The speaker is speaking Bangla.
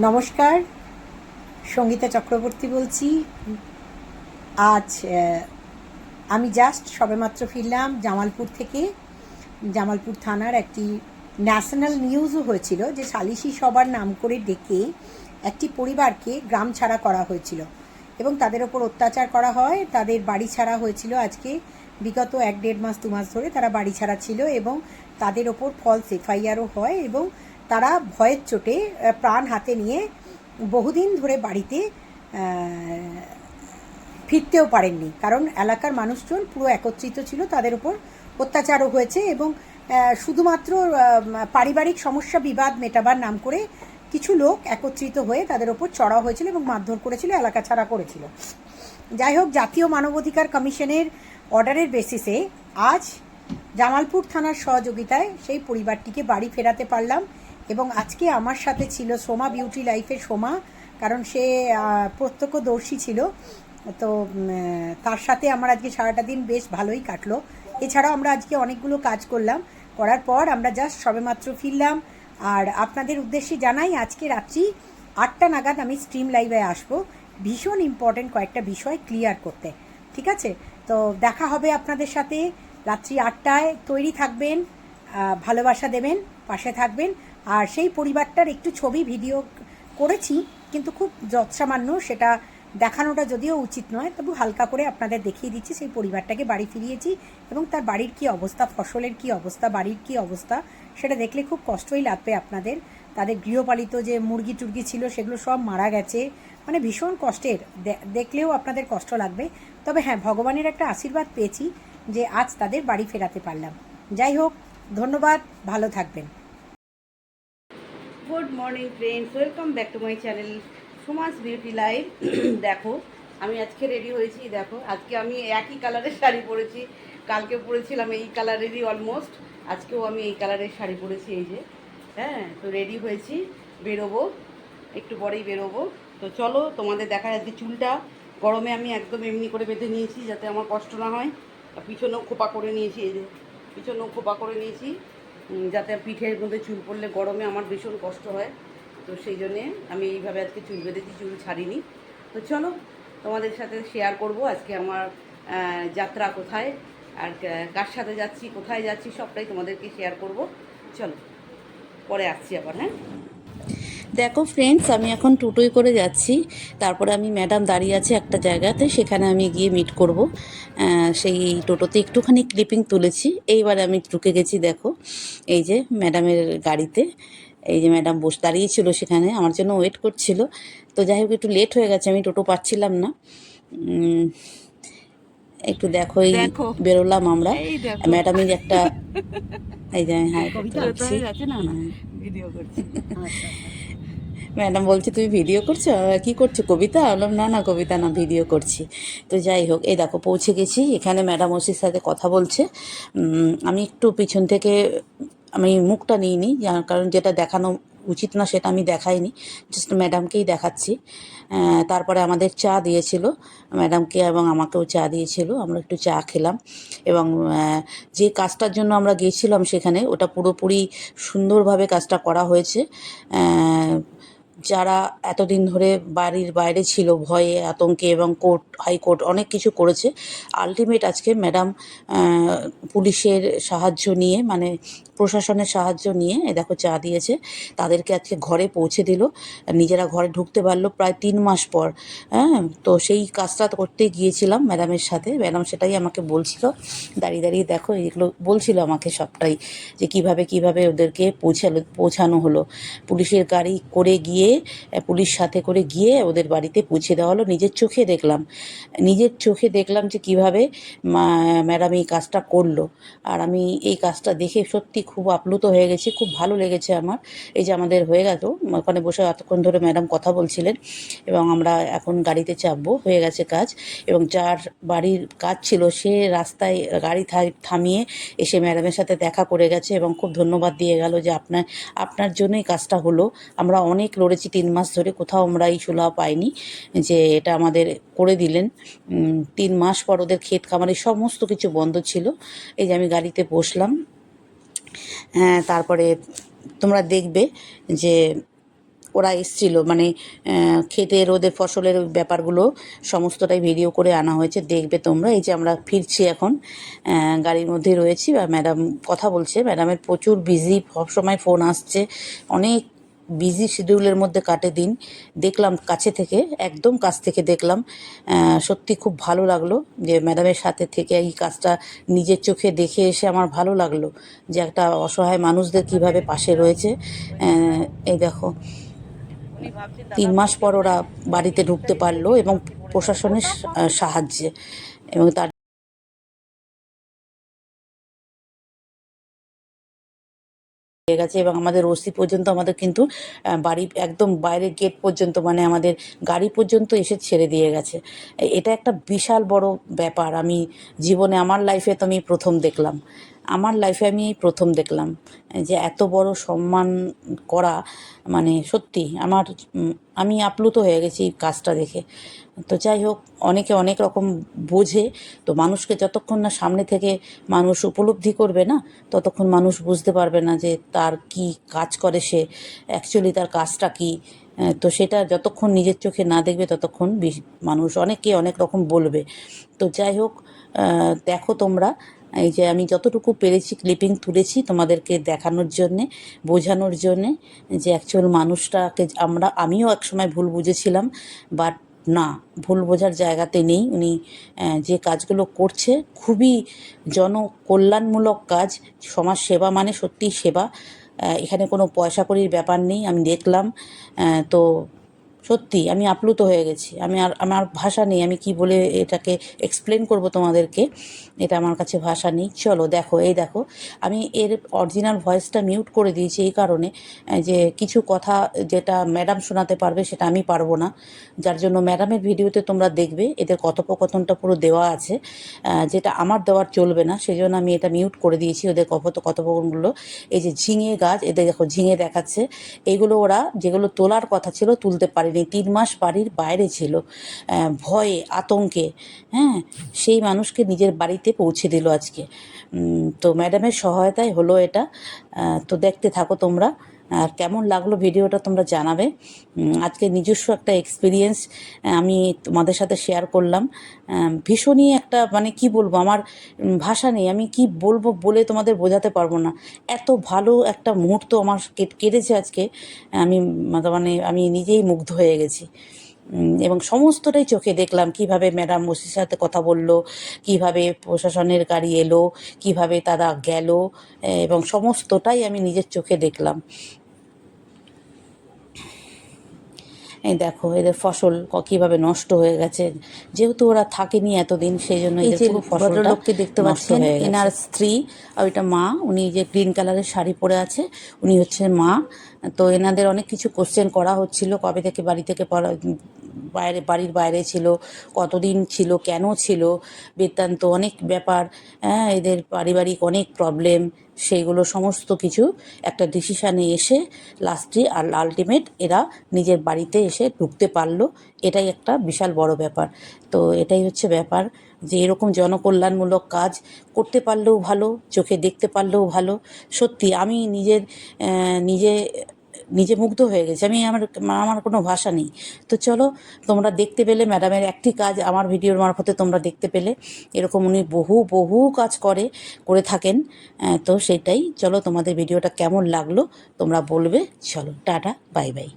নমস্কার, সঙ্গীতা চক্রবর্তী বলছি। আজ আমি জাস্ট সবেমাত্র ফিরলাম জামালপুর থেকে। জামালপুর থানার একটি ন্যাশনাল নিউজও হয়েছিল যে সালিশি সবার নাম করে ডেকে একটি পরিবারকে গ্রাম ছাড়া করা হয়েছিল এবং তাদের ওপর অত্যাচার করা হয়। তাদের বাড়ি ছাড়া হয়েছিল আজকে, বিগত এক দেড় মাস, দু মাস ধরে তারা বাড়ি ছাড়া ছিল এবং তাদের ওপর ফলস এফআইআরও হয় এবং তারা ভয়ের চোটে প্রাণ হাতে নিয়ে বহুদিন ধরে বাড়িতে ফিরতেও পারেননি। কারণ এলাকার মানুষজন পুরো একত্রিত ছিল, তাদের উপর অত্যাচারও হয়েছে এবং শুধুমাত্র পারিবারিক সমস্যা বিবাদ মেটাবার নাম করে কিছু লোক একত্রিত হয়ে তাদের ওপর চড়া হয়েছিল এবং মারধর করেছিল, এলাকা ছাড়া করেছিল। যাই হোক, জাতীয় মানবাধিকার কমিশনের অর্ডারের বেসিসে আজ জামালপুর থানার সহযোগিতায় সেই পরিবারটিকে বাড়ি ফেরাতে পারলাম। এবং আজকে আমার সাথে ছিল সোমা বিউটি লাইফের সোমা, কারণ সে প্রত্যক্ষদর্শী ছিল। তো তার সাথে আমার আজকে সারাটা দিন বেশ ভালোই কাটলো। এছাড়াও আমরা আজকে অনেকগুলো কাজ করলাম। করার পর আমরা জাস্ট সবেমাত্র ফিরলাম। আর আপনাদের উদ্দেশ্যে জানাই, আজকে রাত্রি আটটা নাগাদ আমি স্ট্রিম লাইভে আসব। ভীষণ ইম্পর্টেন্ট কয়েকটা বিষয় ক্লিয়ার করতে। ঠিক আছে? তো দেখা হবে আপনাদের সাথে। রাত্রি আটটায় তৈরি থাকবেন। ভালোবাসা দেবেন, পাশে থাকবেন। আর সেই পরিবারটার একটু ছবি, ভিডিও করেছি, কিন্তু খুব যৎসামান্য, সেটা দেখানোটা যদিও উচিত নয়, তবু হালকা করে আপনাদের দেখিয়ে দিচ্ছি। সেই পরিবারটাকে বাড়ি ফিরিয়েছি এবং তার বাড়ির কি অবস্থা, ফসলের কি অবস্থা, বাড়ির কি অবস্থা, সেটা দেখলে খুব কষ্টই লাগবে আপনাদের। তাদের গৃহপালিত যে মুরগি টুরগি ছিল, সেগুলো সব মারা গেছে। মানে ভীষণ কষ্টের। দেখলেও আপনাদের কষ্ট লাগবে। তবে হ্যাঁ ভগবানের একটা আশীর্বাদ পেয়েছি যে আজ তাদের বাড়ি ফেরাতে পারলাম। যাই হোক ধন্যবাদ, ভালো থাকবেন। Good morning friends welcome back to my channel Suma's beauty life দেখো, আমি আজকে রেডি হয়েছি, দেখো, আজকে আমি একই কালারের শাড়ি পরেছি। কালকে পরেছিলাম এই কালারেরই অলমোস্ট আজকেও আমি এই কালারের শাড়ি পরেছি, এই যে। হ্যাঁ তো রেডি হয়েছি, বেরোবো, একটু পরেই বেরোবো। তো চলো, তোমাদের দেখা যাচ্ছে চুলটা। গরমে আমি একদম এমনি করে বেঁধে নিয়েছি, যাতে আমার কষ্ট না হয়। পিছনেও খোপা করে নিয়েছি, এই যে। পিছনেও খোপা করে নিয়েছি। যাতে পিঠের মধ্যে চুল পড়লে গরমে আমার ভীষণ কষ্ট হয়। তো সেই জন্যে আমি এইভাবে আজকে চুল বেঁধেছি, চুল ছাড়িনি। তো চলো, তোমাদের সাথে শেয়ার করব আজকে আমার যাত্রা কোথায় আর কার সাথে যাচ্ছি, কোথায় যাচ্ছি, সবটাই তোমাদেরকে শেয়ার করব। চলো, পরে আসছি আবার হ্যাঁ? দেখো ফ্রেন্ডস আমি এখন টোটোয় করে যাচ্ছি। তারপরে আমি ম্যাডাম দাঁড়িয়ে আছে একটা জায়গাতে সেখানে আমি গিয়ে মিট করব। সেই টোটোতে একটুখানি ক্লিপিং তুলেছি। এইবারে আমি ঢুকে গেছি দেখো এই যে ম্যাডামের গাড়িতে। এই যে ম্যাডাম বসে দাঁড়িয়েছিল সেখানে আমার জন্য ওয়েট করছিল। তো যাই হোক একটু লেট হয়ে গেছে আমি টোটো পাচ্ছিলাম না। একটু দেখো এই বেরোলাম আমরা। ম্যাডামের একটা এই যে হ্যাঁ না? ভিডিও করছি। ম্যাডাম বলছে, তুমি ভিডিও করছ? কি করছ? কবিতা? বললাম, না না, কবিতা না ভিডিও করছি। তো যাই হোক, এই দেখো, পৌঁছে গেছি। এখানে ম্যাডাম ওসির সাথে কথা বলছে। আমি একটু পিছন থেকে, আমি মুখটা নিইনি কারণ যেটা দেখানো উচিত না, সেটা আমি দেখাইনি। জাস্ট ম্যাডামকেই দেখাচ্ছি। তারপরে আমাদের চা দিয়েছিল। ম্যাডামকে এবং আমাকেও চা দিয়েছিল। আমরা একটু চা খেলাম। এবং যে কাজটার জন্য আমরা গিয়েছিলাম সেখানে, ওটা পুরোপুরি সুন্দরভাবে কাজটা করা হয়েছে। যারা এতদিন ধরে বাড়ির বাইরে ছিল, ভয়ে, আতঙ্কে এবং কোর্ট, হাইকোর্ট অনেক কিছু করেছে আলটিমেট আজকে ম্যাডাম পুলিশের সাহায্য নিয়ে মানে প্রশাসনের সাহায্য নিয়ে, এ দেখো চা দিয়েছে, তাদেরকে আজকে ঘরে পৌঁছে দিল, নিজেরা ঘরে ঢুকতে পারল প্রায় তিন মাস পর হ্যাঁ? তো সেই কাজটা করতে গিয়েছিলাম ম্যাডামের সাথে ম্যাডাম সেটাই আমাকে বলছিল, দাঁড়িয়ে দাঁড়িয়ে দেখো, এগুলো বলছিল আমাকে সবটাই, যে কীভাবে কীভাবে ওদেরকে পৌঁছালো, পৌঁছানো হলো। পুলিশের গাড়ি করে গিয়ে পুলিশ সাথে করে গিয়ে ওদের বাড়িতে পৌঁছে দেওয়া হলো। নিজের চোখে দেখলাম। নিজের চোখে দেখলাম যে কীভাবে ম্যাডাম এই কাজটা করল। আর আমি এই কাজটা দেখে সত্যি খুব আপ্লুত হয়ে গেছি। খুব ভালো লেগেছে আমার। এই যে আমাদের হয়ে গেল, ওখানে বসে এতক্ষণ ধরে ম্যাডাম কথা বলছিলেন এবং আমরা এখন গাড়িতে চাপবো, হয়ে গেছে কাজ। এবং যার বাড়ির কাজ ছিল সে রাস্তায় গাড়ি থামিয়ে এসে ম্যাডামের সাথে দেখা করে গেছে এবং খুব ধন্যবাদ দিয়ে গেল যে আপনার আপনার জন্যই কাজটা হলো। আমরা অনেক লড়েছি তিন মাস ধরে কোথাও আমরা এই চুলা পাইনি যে এটা আমাদের করে দিলেন। তিন মাস পর ওদের ক্ষেত খামারে সমস্ত কিছু বন্ধ ছিল। এই যে আমি গাড়িতে বসলাম। হ্যাঁ তারপরে তোমরা দেখবে যে ওরা এসছিল। মানে ক্ষেতের ওদের ফসলের ব্যাপারগুলো সমস্তটাই ভিডিও করে আনা হয়েছে। দেখবে তোমরা। এই যে আমরা ফিরছি এখন। গাড়ির মধ্যে রয়েছি। আর ম্যাডাম কথা বলছে। ম্যাডামের প্রচুর বিজি সবসময় ফোন আসছে। অনেক বিজি শিডিউলের মধ্যে কাটে দিন। দেখলাম কাছে থেকে, একদম কাছ থেকে দেখলাম। সত্যি খুব ভালো লাগল যে ম্যাডামের সাথে থেকে এই কাজটা নিজের চোখে দেখে এসে আমার ভালো লাগল যে একটা অসহায় মানুষদের কীভাবে পাশে রয়েছে। এই দেখো, তিন মাস পর ওরা বাড়িতে ঢুকতে পারল এবং প্রশাসনের সাহায্যে এবং তার হয়ে গেছে এবং আমাদের ওসি পর্যন্ত আমাদের কিন্তু বাড়ি একদম বাইরের গেট পর্যন্ত মানে আমাদের গাড়ি পর্যন্ত এসে ছেড়ে দিয়ে গেছে। এটা একটা বিশাল বড় ব্যাপার। আমি জীবনে, আমার লাইফে তো আমি প্রথম দেখলাম। আমার লাইফে আমি এই প্রথম দেখলাম, যে এত বড় সম্মান করা মানে সত্যি আমার আমি আপ্লুত হয়ে গেছি এই কাজটা দেখে। তো যাই হোক, অনেকে অনেক রকম বোঝে, তো মানুষকে যতক্ষণ না সামনে থেকে মানুষ উপলব্ধি করবে না, ততক্ষণ মানুষ বুঝতে পারবে না যে তার কি কাজ করে সে অ্যাকচুয়ালি তার কাজটা কি। তো সেটা যতক্ষণ নিজের চোখে না দেখবে, ততক্ষণ মানুষ অনেকে অনেক রকম বলবে। তো যাই হোক দেখো তোমরা এই যে আমি যতটুকু পেরেছি ক্লিপিং তুলেছি তোমাদেরকে দেখানোর জন্যে, বোঝানোর জন্যে যে অ্যাকচুয়াল মানুষটাকে আমরা, আমিও একসময় ভুল বুঝেছিলাম বাট না, ভুল বোঝার জায়গাতে নেই। উনি যে কাজগুলো করছে খুবই জনকল্যাণমূলক কাজ। সমাজ সেবা মানে সত্যিই সেবা। এখানে কোনো পয়সা কড়ির ব্যাপার নেই, আমি দেখলাম। তো সত্যি, আমি আপ্লুত হয়ে গেছি। আমি আর, আমার ভাষা নেই, আমি কি বলে এটাকে এক্সপ্লেন করব তোমাদেরকে? এটা আমার কাছে ভাষা নেই। চলো, দেখো, এই দেখো, আমি এর অরিজিনাল ভয়েসটা মিউট করে দিয়েছি এই কারণে যে কিছু কথা যেটা ম্যাডাম শোনাতে পারবে সেটা আমি পারব না। যার জন্য ম্যাডামের ভিডিওতে তোমরা দেখবে, এদের কথোপকথনটা পুরো দেওয়া আছে যেটা আমার দেওয়ার চলবে না সেই জন্য আমি এটা মিউট করে দিয়েছি ওদের কথোপ, কথোপকথনগুলো। এই যে ঝিঙে গাছ, এদের দেখো, ঝিঙে দেখাচ্ছে। এগুলো ওরা যেগুলো তোলার কথা ছিল তুলতে পারেনি তিন মাস বাড়ির বাইরে ছিল। ভয়ে, আতঙ্কে হ্যাঁ সেই মানুষকে নিজের বাড়িতে পৌঁছে দিল আজকে। তো ম্যাডামের সহায়তায় হলো এটা। তো দেখতে থাকো তোমরা। কেমন লাগল ভিডিওটা তোমরা জানাবে। আজকে নিজস্ব একটা এক্সপিরিয়েন্স আমি তোমাদের সাথে শেয়ার করলাম। ভীষণই একটা মানে কি বলব, আমার ভাষা নেই, আমি কি বলব বলে তোমাদের বোঝাতে পারব না। এত ভালো একটা মুহূর্ত আমার কেট- কেটেছে আজকে। আমি মানে আমি নিজেই মুগ্ধ হয়ে গেছি। এবং সমস্তটাই চোখে দেখলাম, কীভাবে ম্যাডাম ওসির সাথে কথা বলল, কীভাবে প্রশাসনের গাড়ি এলো, কীভাবে তারা গেল এবং সমস্তটাই আমি নিজের চোখে দেখলাম। এই দেখো এদের ফসল কীভাবে নষ্ট হয়ে গেছে। যেহেতু ওরা থাকেনি এতদিন সেই জন্য এই যে ভদ্রলোককে দেখতে পাচ্ছি পাচ্ছেন, এনার স্ত্রী আর ওইটা মা উনি যে গ্রিন কালারের শাড়ি পরে আছে উনি হচ্ছে মা। তো এনাদের অনেক কিছু কোশ্চেন করা হচ্ছিল কবে থেকে বাড়ি থেকে পড়া- বাইরে, বাড়ির বাইরে ছিল, কতদিন ছিল, কেন ছিল, বৃত্তান্ত অনেক ব্যাপার হ্যাঁ এদের পারিবারিক অনেক প্রবলেম সেইগুলো সমস্ত কিছু একটা ডিসিশানে এসে লাস্টে আর আলটিমেট এরা নিজের বাড়িতে এসে ঢুকতে পারল, এটাই একটা বিশাল বড় ব্যাপার। তো এটাই হচ্ছে ব্যাপার যে এরকম জনকল্যাণমূলক কাজ করতে পারলেও ভালো, চোখে দেখতে পারলেও ভালো। সত্যি আমি নিজের নিজে নিজে মুগ্ধ হয়ে গেছি। আমি আমার আমার কোনো ভাষা নেই। তো চলো, তোমরা দেখতে পেলে ম্যাডামের একটি কাজ আমার ভিডিওর মারফতে তোমরা দেখতে পেলে। এরকম উনি বহু বহু কাজ করে করে থাকেন। তো সেটাই। চলো তোমাদের ভিডিওটা কেমন লাগল তোমরা বলবে। চলো, টাটা, বাই বাই।